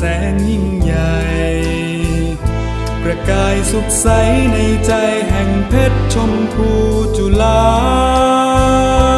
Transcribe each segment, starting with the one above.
แสงยิ่งใหญ่ ประกายสุขใสในใจแห่งเพชรชมพูจุฬา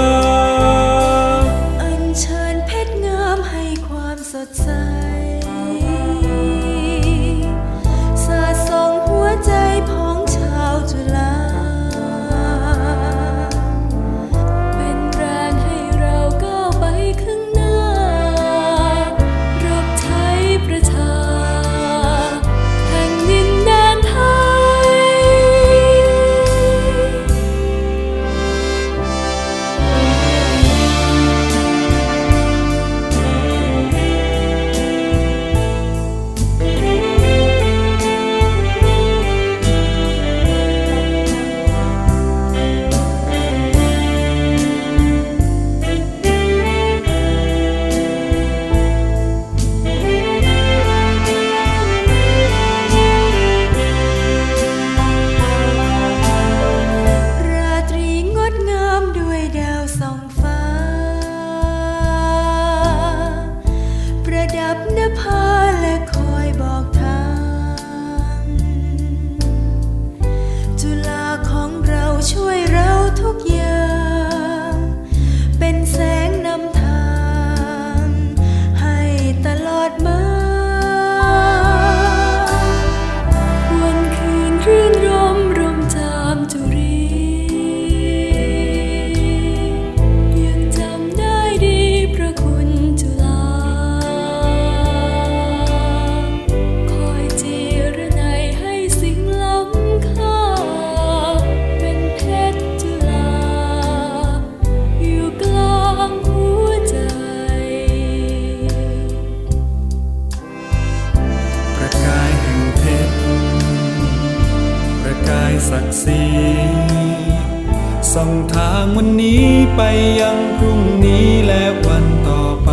งทางวันนี้ไปยังพรุ่งนี้และวันต่อไป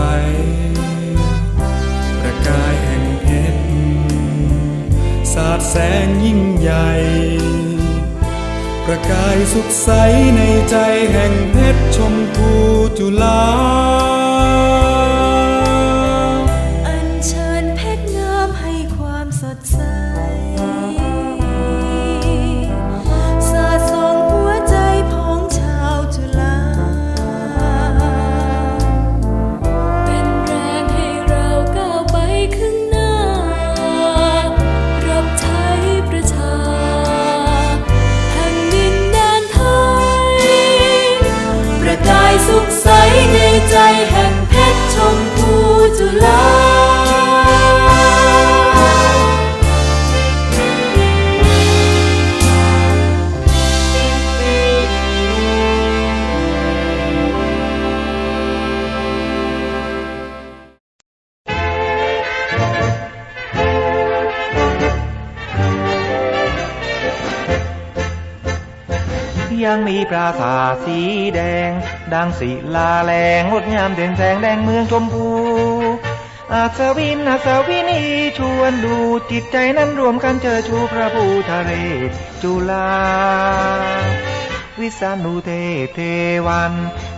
ประกายแห่งเพชรสาดแสงยิ่งใหญ่ ประกายสุขใสในใจแห่งเพชรชมพูจุฬา ยังมีปราสาทสีแดง ดังศิลาแรงงดงามเด่นแสงแดงเมืองชมพูอาสวินอาสวินีชวนดูจิตใจนั้นรวมกันเจอชูพระภูทะเรจุฬา วิษณุเทพเทวัน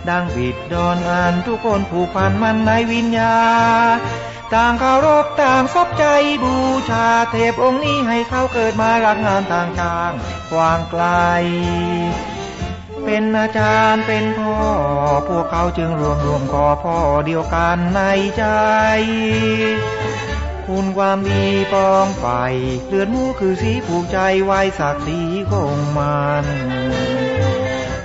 ดังบิดดอนอันทุกคนผูกพันมันในวิญญา ต่างเคารพต่างซบใจบูชาเทพองค์นี้ให้เขาเกิดมารักงานต่างกลางกวางไกล เป็นอาจารย์เป็นพ่อ พวกเขาจึงรวมรวมก่อพ่อเดียวกันในใจคุณความดีปองไฟเลือดหมูคือสีผูกใจไว้ศักดิ์ศรีคงมัน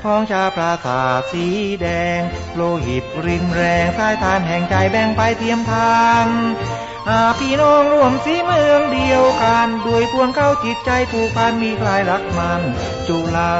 ของชาปราสาทสีแดง โลหิตรินแรงสายทานแห่งใจแบ่งไปเทียมทานอาพี่น้องรวมสีเมืองเดียวกันด้วยพวงเข้าจิตใจผูกพันมีใครรักมันจุฬา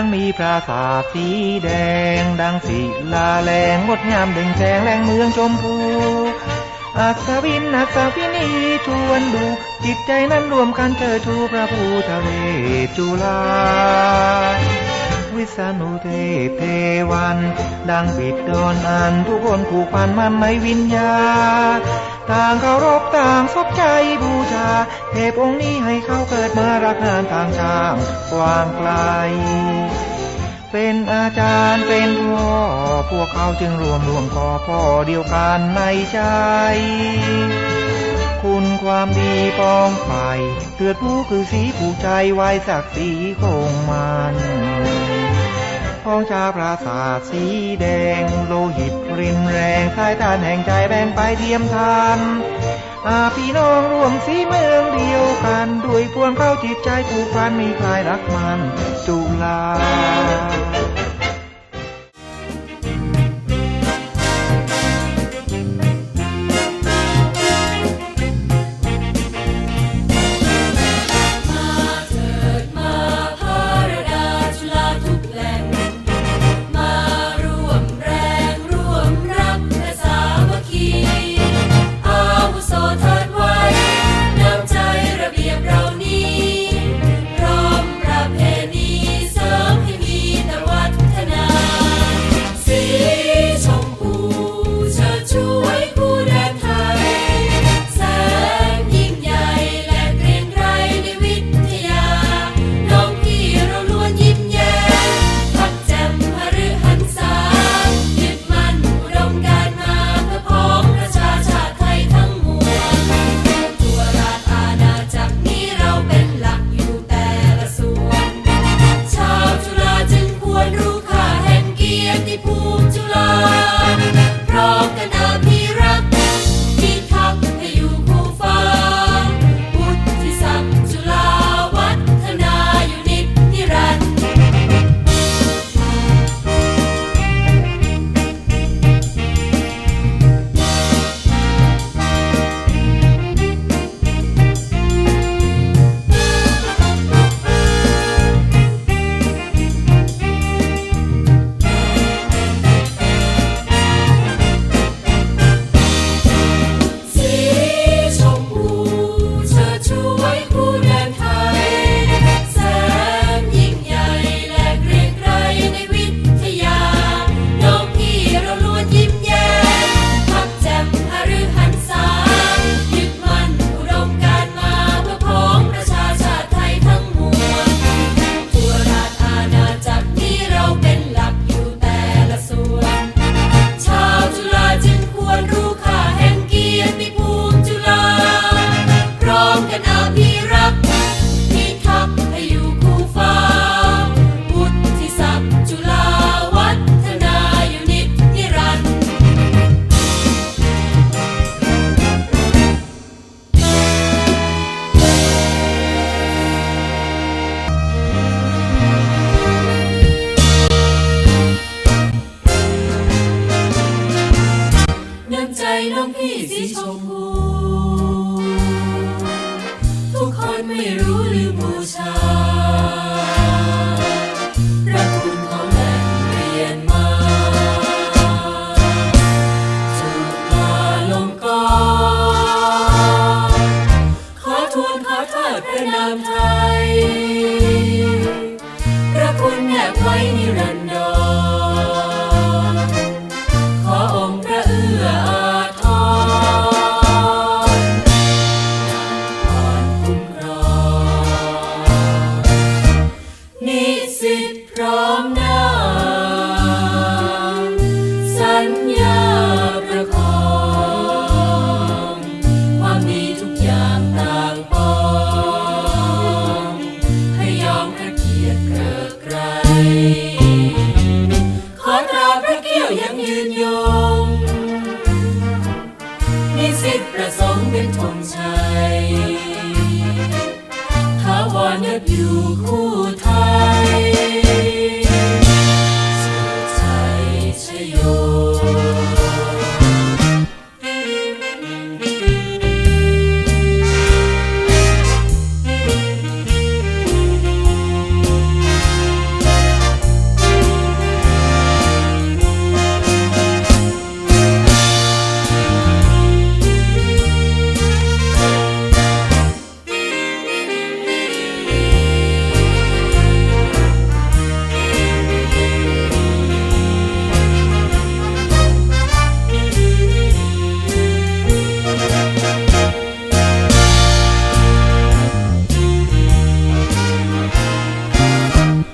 งมีปราสาทสีแดง ดังศิลาแรงงดงามเด่งแสงแรงเมืองชมพูอัศวินอัศวินีชวนดู จิตใจนั้นรวมกันเชิดชูพระภูทะเวจุฬาวิษณุเทพเทวัน ดังบิดดอนอันทุกคนผูกพันมันในวิญญา ต่างเคารพต่างสบใจบูชา เทพองค์นี้ให้เขาเกิดมารักงานทางช้างกว้างไกล เป็นอาจารย์เป็นพ่อ พวกเขาจึงรวมรวมก่อพ่อเดียวกันในใจคุณความดีปองไฟเลือดหมูคือสีผูกใจไว้ศักดิ์ศรีคงมัน พ้องชาปราสาทสีแดง โลหิตรินแรงสายตานแห่งใจแบ่งไปเทียมทานอาพี่น้องรวมสีเมืองเดียวกัน ด้วยพวงเข้าจิตใจผูกพันมีใครรักมันจุลาาวมูทุกคนไม่รู้ลืมบูชาพระคุณของแล่งเรียนมาจุฬาลงกรณ์ขอทูลขอเทิดพระนามไทย พระคุณแนบไว้นิรันดร์